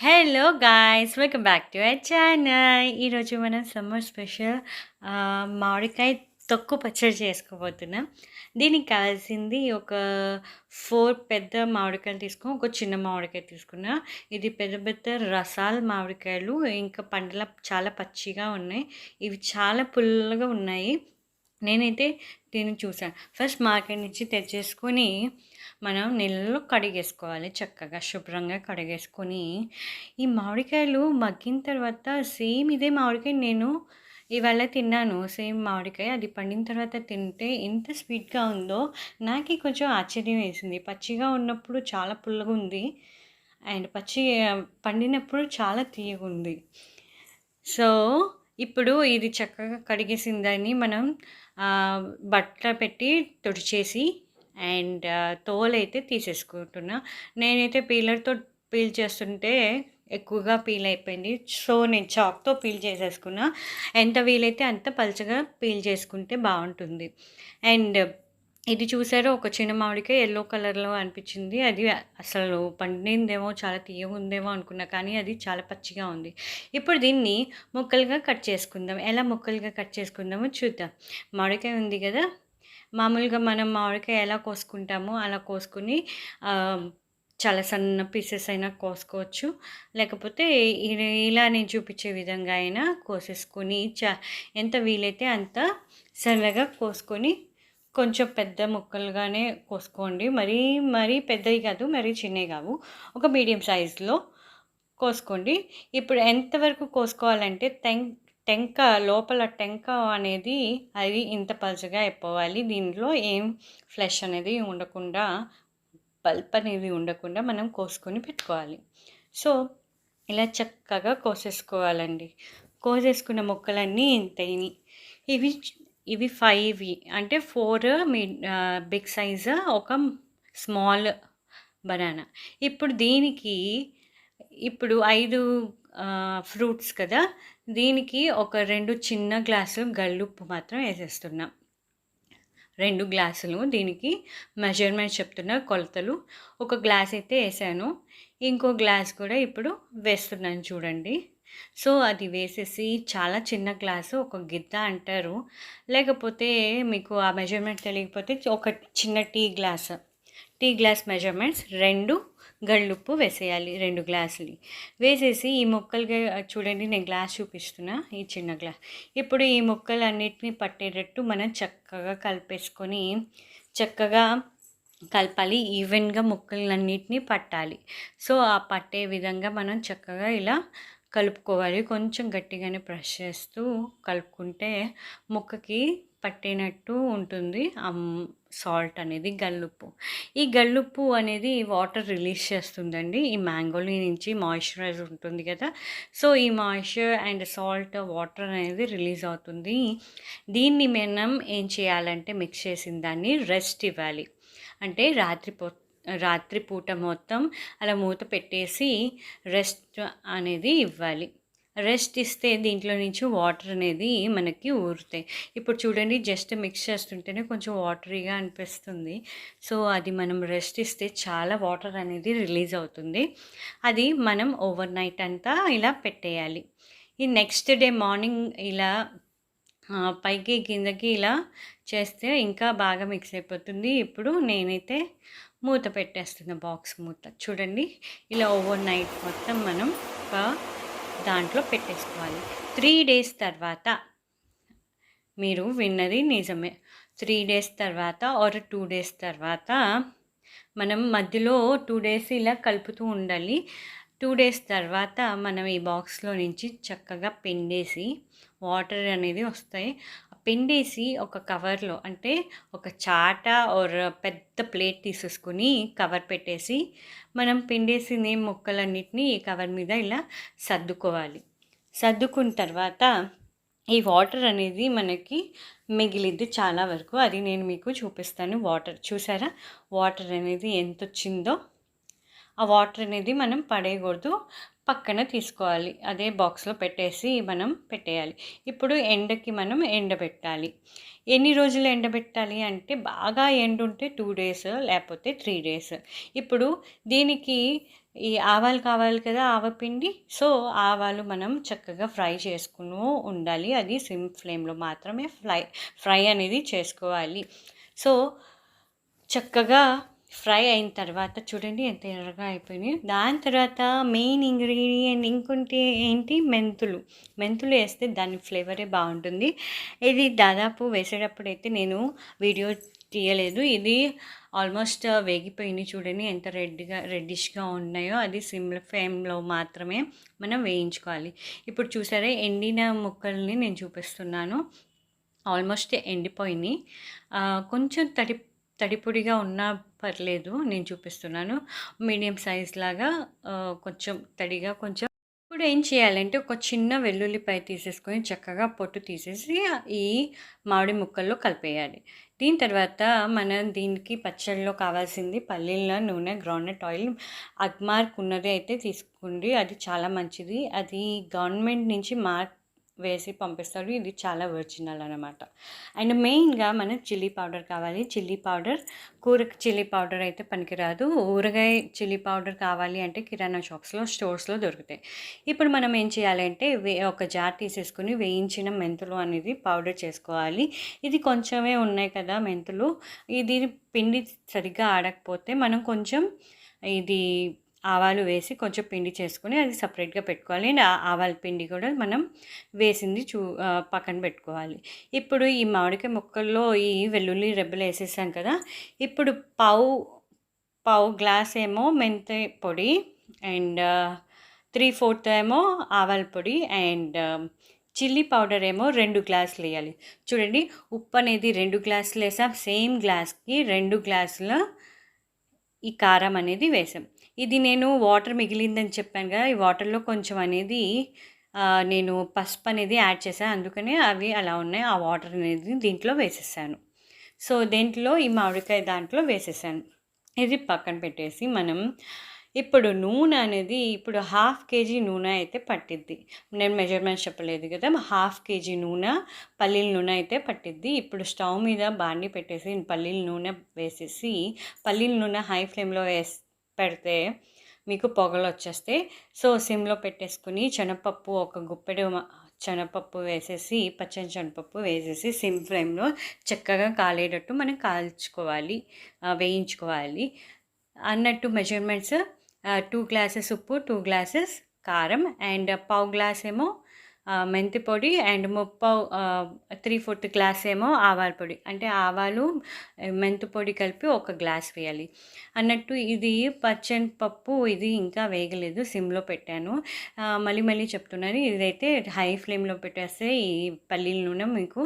Hello guys welcome back to I channel ఈరోజు మనం summer special మామిడికాయ తక్కువ పచ్చడి చేసుకోబోతున్నాం. దీనికి కావాల్సింది ఒక ఫోర్ పెద్ద మామిడికాయలు తీసుకుని ఒక చిన్న మామిడికాయ తీసుకున్నా. ఇది పెద్ద పెద్ద రసాల మామిడికాయలు. ఇంకా పండ్ల చాలా పచ్చిగా ఉన్నాయి. ఇవి చాలా పుల్లగా ఉన్నాయి. నేనైతే దీన్ని చూసాను ఫస్ట్ మార్కెట్ నుంచి తెచ్చేసుకొని మనం నీళ్ళలో కడిగేసుకోవాలి చక్కగా శుభ్రంగా కడిగేసుకొని. ఈ మామిడికాయలు మగ్గిన తర్వాత సేమ్ ఇదే మామిడికాయ నేను ఇవాళ తిన్నాను. సేమ్ మామిడికాయ అది పండిన తర్వాత తింటే ఎంత స్వీట్గా ఉందో నాకు కొంచెం ఆశ్చర్యం వేసింది. పచ్చిగా ఉన్నప్పుడు చాలా పుల్లగా ఉంది అండ్ పచ్చి పండినప్పుడు చాలా తీయగా ఉంది. సో ఇప్పుడు ఇది చక్కగా కడిగేసిందని మనం బట్ట పెట్టి తుడిచేసి అండ్ తోలు అయితే తీసేసుకుంటున్నా. నేనైతే పీలర్తో పీల్ చేస్తుంటే ఎక్కువగా పీల్ అయిపోయింది. సో నేను చాక్తో పీల్ చేసేసుకున్నా. ఎంత వీలైతే అంత పలుచగా పీల్ చేసుకుంటే బాగుంటుంది. అండ్ ఇది చూసారో? ఒక చిన్న మామిడికాయ ఎల్లో కలర్లో అనిపించింది. అది అసలు పండిందేమో చాలా తీయగా ఉందేమో అనుకున్నా కానీ అది చాలా పచ్చిగా ఉంది. ఇప్పుడు దీన్ని ముక్కలుగా కట్ చేసుకుందాం. ఎలా ముక్కలుగా కట్ చేసుకుందామో చూద్దాం. మామిడికాయ ఉంది కదా? మామూలుగా మనం మామిడికాయ ఎలా కోసుకుంటామో అలా కోసుకుని చాలా సన్న పీసెస్ అయినా కోసుకోవచ్చు. లేకపోతే ఇలా నేను చూపించే విధంగా అయినా కోసేసుకొని చ ఎంత వీలైతే అంత సన్నగా కోసుకొని కొంచెం పెద్ద ముక్కలుగానే కోసుకోండి. మరీ మరీ పెద్దవి కాదు మరీ చిన్నవి కావు. ఒక మీడియం సైజులో కోసుకోండి. ఇప్పుడు ఎంతవరకు కోసుకోవాలంటే తెం టెంక లోపల టెంక అనేది అది ఇంత పలుచగా అయిపోవాలి. దీనిలో ఏం ఫ్లెష్ అనేది ఉండకుండా పల్ప్ అనేది ఉండకుండా మనం కోసుకొని పెట్టుకోవాలి. సో ఇలా చక్కగా కోసేసుకోవాలండి. కోసేసుకున్న మొక్కలన్నీ ఇంతైని ఇవి ఇవి ఫైవ్ అంటే ఫోర్ మీ బిగ్ సైజ్ ఒక స్మాల్ బనానా ఇప్పుడు దీనికి ఇప్పుడు ఐదు ఫ్రూట్స్ కదా దీనికి ఒక రెండు చిన్న గ్లాసులు గల్లుప్పు మాత్రం వేసేస్తున్నాం. రెండు గ్లాసులు దీనికి మెజర్మెంట్ చెప్తున్నా కొలతలు. ఒక గ్లాస్ అయితే వేసాను. ఇంకో గ్లాస్ కూడా ఇప్పుడు వేస్తున్నాను చూడండి. సో అది వేసేసి చాలా చిన్న గ్లాసు ఒక గిద్ద అంటారు. లేకపోతే మీకు ఆ మెజర్మెంట్ తెలియకపోతే ఒక చిన్న tea glass. Tea glass measurements రెండు గళ్ళుప్పు వేసేయాలి రెండు గ్లాసులు. వేసేసి ఈ ముక్కలుగా చూడండి నేను గ్లాస్ చూపిస్తున్నా ఈ చిన్న గ్లాస్ ఇప్పుడు ఈ ముక్కలు అన్నిటిని పట్టేటట్టు మనం చక్కగా కలిపేసుకొని చక్కగా కలపాలి ఈవెన్గా ముక్కలన్నిటినీ పట్టాలి. సో ఆ పట్టే విధంగా మనం చక్కగా ఇలా కలుపుకోవాలి. కొంచెం గట్టిగానే ప్రెస్ చేస్తూ కలుపుకుంటే ముక్కకి పట్టినట్టు ఉంటుంది. సాల్ట్ అనేది గల్లుప్పు. ఈ గల్లుప్పు అనేది వాటర్ రిలీజ్ చేస్తుందండి. ఈ మ్యాంగోలీ నుంచి మాయిశ్చరైజ్ ఉంటుంది కదా. సో ఈ మాయిశ్చర్ అండ్ సాల్ట్ వాటర్ అనేది రిలీజ్ అవుతుంది. దీన్ని మనం ఏం చేయాలంటే మిక్స్ చేసిన దాన్ని రెస్ట్ ఇవ్వాలి. అంటే రాత్రిపూట రాత్రిపూట మొత్తం అలా మూత పెట్టేసి రెస్ట్ అనేది ఇవ్వాలి. రెస్ట్ ఇస్తే దీంట్లో నుంచి వాటర్ అనేది మనకి ఊరుతాయి. ఇప్పుడు చూడండి జస్ట్ మిక్స్ చేస్తుంటేనే కొంచెం వాటరీగా అనిపిస్తుంది. సో అది మనం రెస్ట్ ఇస్తే చాలా వాటర్ అనేది రిలీజ్ అవుతుంది. అది మనం ఓవర్ నైట్ అంతా ఇలా పెట్టేయాలి. ఈ నెక్స్ట్ డే మార్నింగ్ ఇలా పైకి కిందకి ఇలా చేస్తే ఇంకా బాగా మిక్స్ అయిపోతుంది. ఇప్పుడు నేనైతే మూత పెట్టేస్తున్నా బాక్స్ మూత. చూడండి ఇలా ఓవర్ నైట్ మొత్తం మనం ఒక దాంట్లో పెట్టేసుకోవాలి. త్రీ డేస్ తర్వాత మీరు విన్నది నిజమే. త్రీ డేస్ తర్వాత ఆర్ టూ డేస్ తర్వాత మనం మధ్యలో టూ డేస్ ఇలా కలుపుతూ ఉండాలి. టూ డేస్ తర్వాత మనం ఈ బాక్స్లో నుంచి చక్కగా పిండేసి వాటర్ అనేది వస్తాయి. పిండేసి ఒక కవర్లో అంటే ఒక చాట ఆర్ పెద్ద ప్లేట్ తీసేసుకుని కవర్ పెట్టేసి మనం పిండేసిన ముక్కలన్నిటినీ ఈ కవర్ మీద ఇలా సర్దుకోవాలి. సర్దుకున్న తర్వాత ఈ వాటర్ అనేది మనకి మిగిలిద్ది చాలా వరకు. అది నేను మీకు చూపిస్తాను వాటర్. చూసారా? వాటర్ అనేది ఎంత వచ్చిందో ఆ వాటర్ అనేది మనం పడేయకూడదు. పక్కన తీసుకోవాలి. అదే బాక్స్లో పెట్టేసి మనం పెట్టేయాలి. ఇప్పుడు ఎండకి మనం ఎండబెట్టాలి ఎన్ని రోజులు ఎండబెట్టాలి అంటే బాగా ఎండ ఉంటే టూ డేస్ లేకపోతే త్రీ డేస్. ఇప్పుడు దీనికి ఈ ఆవాలు కావాలి కదా ఆవపిండి సో ఆవాలు మనం చక్కగా ఫ్రై చేసుకుని ఉండాలి. అది సిమ్ ఫ్లేమ్లో మాత్రమే ఫ్రై ఫ్రై అనేది చేసుకోవాలి. సో చక్కగా ఫ్రై అయిన తర్వాత చూడండి ఎంత ఎర్రగా అయిపోయినాయి. దాని తర్వాత మెయిన్ ఇంగ్రీడియంట్ ఇంకొంటి ఏంటి? మెంతులు. మెంతులు వేస్తే దాని ఫ్లేవరే బాగుంటుంది. ఇది దాదాపు వేసేటప్పుడు అయితే నేను వీడియో తీయలేదు. ఇది ఆల్మోస్ట్ వేగిపోయినాయి చూడండి. ఎంత రెడ్గా రెడ్డిష్గా ఉన్నాయో అది సిమ్ ఫ్లేమ్లో మాత్రమే మనం వేయించుకోవాలి. ఇప్పుడు చూసారా ఎండిన ముక్కల్ని నేను చూపిస్తున్నాను. ఆల్మోస్ట్ ఎండిపోయినాయి. కొంచెం తడి తడిపొడిగా ఉన్నా పర్లేదు నేను చూపిస్తున్నాను. మీడియం సైజ్ లాగా కొంచెం తడిగా కొంచెం ఇప్పుడు ఏం చేయాలంటే ఒక చిన్న వెల్లుల్లిపాయ తీసేసుకొని చక్కగా పొట్టు తీసేసి ఈ మామిడి ముక్కల్లో కలిపేయాలి. దీని తర్వాత మనం దీనికి పచ్చడిలో కావాల్సింది పల్లీల నూనె గ్రౌండ్నట్ ఆయిల్ అగ్మార్క్ ఉన్నది అయితే తీసుకోండి. అది చాలా మంచిది. అది గవర్నమెంట్ నుంచి మార్క్ వేసి పంపిస్తారు ఇది చాలా ఒరిజినల్ అనమాట అండ్ మెయిన్గా మనకు చిల్లీ పౌడర్ కావాలి. చిల్లీ పౌడర్ కూరకు చిల్లీ పౌడర్ అయితే పనికిరాదు. ఊరగాయ చిల్లీ పౌడర్ కావాలి అంటే కిరాణా షాప్స్లో స్టోర్స్లో దొరుకుతాయి. ఇప్పుడు మనం ఏం చేయాలంటే వే ఒక జార్ తీసేసుకుని వేయించిన మెంతులు అనేది పౌడర్ చేసుకోవాలి. ఇది కొంచెమే ఉన్నాయి కదా మెంతులు. ఇది పిండి సరిగ్గా ఆడకపోతే మనం కొంచెం ఇది ఆవాలు వేసి కొంచెం పిండి చేసుకొని అది సపరేట్గా పెట్టుకోవాలి. అండ్ ఆవాల పిండి కూడా మనం వేసింది చూ పక్కన పెట్టుకోవాలి. ఇప్పుడు ఈ మామిడికాయ ముక్కల్లో ఈ వెల్లుల్లి రెబ్బలు వేసేసాం కదా ఇప్పుడు పావు పావు గ్లాస్ ఏమో మెంతి పొడి అండ్ త్రీ ఫోర్త్ ఏమో ఆవాల పొడి అండ్ చిల్లీ పౌడర్ ఏమో రెండు గ్లాసులు వేయాలి. చూడండి ఉప్పు అనేది రెండు గ్లాసులు వేసాం. సేమ్ గ్లాస్కి రెండు గ్లాసుల ఈ కారం అనేది వేసాం. ఇది నేను వాటర్ మిగిలిందని చెప్పాను కదా ఈ వాటర్లో కొంచెం అనేది నేను పసుపు అనేది యాడ్ చేశాను అందుకనే అవి అలా ఉన్నాయి. ఆ వాటర్ అనేది దీంట్లో వేసేసాను. సో దేంట్లో ఈ మామిడికాయ దాంట్లో వేసేసాను. ఇది పక్కన పెట్టేసి మనం ఇప్పుడు నూనె అనేది ఇప్పుడు హాఫ్ కేజీ నూనె అయితే పట్టిద్ది. నేను మెజర్మెంట్స్ చెప్పలేదు కదా హాఫ్ కేజీ నూనె పల్లీల నూనె అయితే పట్టిద్ది. ఇప్పుడు స్టవ్ మీద బాండి పెట్టేసి పల్లీల నూనె వేసేసి పల్లీల నూనె హై ఫ్లేమ్లో వేసి పెడితే మీకు పొగలు వచ్చేస్తే సో సిమ్లో పెట్టేసుకుని శనగపప్పు ఒక గుప్పెడు శనగపప్పు వేసేసి పచ్చని శనగపప్పు వేసేసి సిమ్ ఫ్లేమ్లో చక్కగా కాలేటట్టు మనం కాల్చుకోవాలి వేయించుకోవాలి. అన్నట్టు మెజర్మెంట్స్ టూ గ్లాసెస్ ఉప్పు టూ గ్లాసెస్ కారం అండ్ పావు గ్లాస్ ఏమో మెంతి పొడి అండ్ ముప్పావు త్రీ ఫోర్త్ గ్లాస్ ఏమో ఆవాల పొడి. అంటే ఆవాలు మెంతి పొడి కలిపి ఒక గ్లాస్ వేయాలి. అన్నట్టు ఇది పచ్చని పప్పు ఇది ఇంకా వేగలేదు సిమ్లో పెట్టాను. మళ్ళీ మళ్ళీ చెప్తున్నాను. ఇదైతే హై ఫ్లేమ్లో పెట్టేస్తే ఈ పల్లీల నూనె మీకు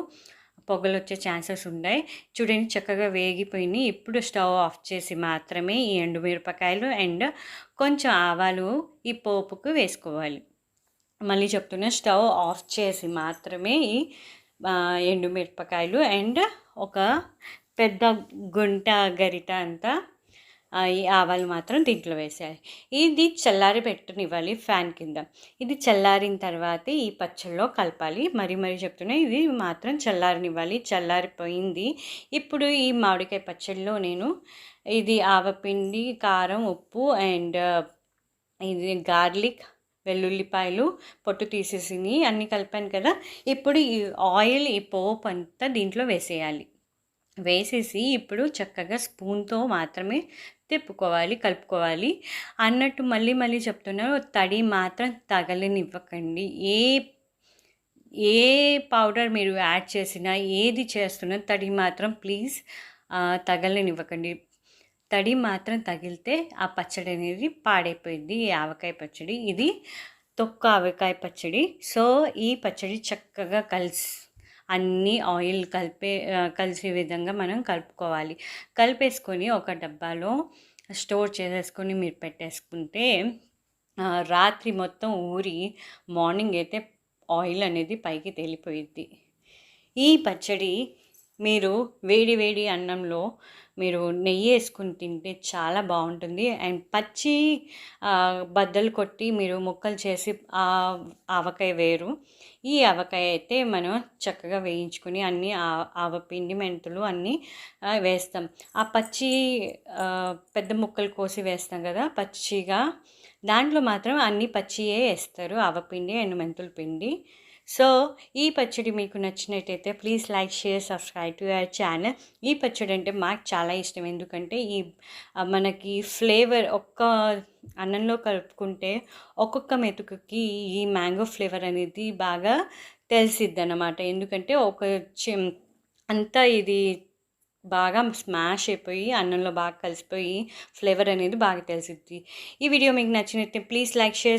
పొగలు వచ్చే ఛాన్సెస్ ఉన్నాయి. చూడండి చక్కగా వేగిపోయినాయి ఇప్పుడు స్టవ్ ఆఫ్ చేసి మాత్రమే ఈ ఎండుమిరపకాయలు అండ్ కొంచెం ఆవాలు ఈ పోపుకు వేసుకోవాలి. మళ్ళీ చెప్తున్నా స్టవ్ ఆఫ్ చేసి మాత్రమే ఈ ఎండుమిరపకాయలు అండ్ ఒక పెద్ద గుంట గరిట అంతా ఈ ఆవాలు మాత్రం దీంట్లో వేసేయాలి. ఇది చల్లారి పెట్టనివ్వాలి ఫ్యాన్ కింద. ఇది చల్లారిన తర్వాత ఈ పచ్చళ్ళలో కలపాలి. మరి మరి చెప్తున్నా ఇది మాత్రం చల్లారనివ్వాలి. చల్లారిపోయింది. ఇప్పుడు ఈ మామిడికాయ పచ్చడిలో నేను ఇది ఆవపిండి కారం ఉప్పు అండ్ ఇది గార్లిక్ వెల్లుల్లిపాయలు పొట్టు తీసేసి అన్నీ కలిపాను కదా. ఇప్పుడు ఈ ఆయిల్ ఈ పోపు అంతా దీంట్లో వేసేయాలి. వేసేసి ఇప్పుడు చక్కగా స్పూన్తో మాత్రమే తిప్పుకోవాలి కలుపుకోవాలి. అన్నట్టు మళ్ళీ మళ్ళీ చెప్తున్నారు తడి మాత్రం తగలనివ్వకండి. ఏ ఏ పౌడర్ మీరు యాడ్ చేసినా ఏది చేస్తున్నా తడి మాత్రం ప్లీజ్ తగలనివ్వకండి. తడి మాత్రం తగిలితే ఆ పచ్చడి అనేది పాడైపోయింది ఈ ఆవకాయ పచ్చడి. ఇది తొక్క ఆవకాయ పచ్చడి. సో ఈ పచ్చడి చక్కగా కలిసి అన్నీ ఆయిల్ కలిపే కలిసే విధంగా మనం కలుపుకోవాలి. కలిపేసుకొని ఒక డబ్బాలో స్టోర్ చేసేసుకొని మీరు పెట్టేసుకుంటే రాత్రి మొత్తం ఊరి మార్నింగ్ అయితే ఆయిల్ అనేది పైకి తేలిపోయిద్ది. ఈ పచ్చడి మీరు వేడి వేడి అన్నంలో మీరు నెయ్యి వేసుకుని తింటే చాలా బాగుంటుంది. అండ్ పచ్చి బద్దలు కొట్టి మీరు ముక్కలు చేసి ఆ ఆవకాయ వేరు. ఈ ఆవకాయ అయితే మనం చక్కగా వేయించుకుని అన్ని ఆ- ఆవపిండి మెంతులు అన్నీ వేస్తాం. ఆ పచ్చి పెద్ద ముక్కలు కోసి వేస్తాం కదా పచ్చిగా. దాంట్లో మాత్రం అన్ని పచ్చియే వేస్తారు ఆవపిండి అండ్ మెంతుల పిండి. సో ఈ పచ్చడి మీకు నచ్చినట్టయితే please like share subscribe to our channel. ఈ పచ్చడి అంటే మాకు చాలా ఇష్టం. ఎందుకంటే ఈ మనకి ఫ్లేవర్ ఒక్క అన్నంలో కలుపుకుంటే ఒక్కొక్క మెతుకుకి ఈ మ్యాంగో ఫ్లేవర్ అనేది బాగా తెలిసిద్ది అన్నమాట ఎందుకంటే ఒక అంతా ఇది బాగా స్మాష్ అయిపోయి అన్నంలో బాగా కలిసిపోయి ఫ్లేవర్ అనేది బాగా తెలిసిద్ది. ఈ వీడియో మీకు నచ్చినట్టే ప్లీజ్ లైక్ షేర్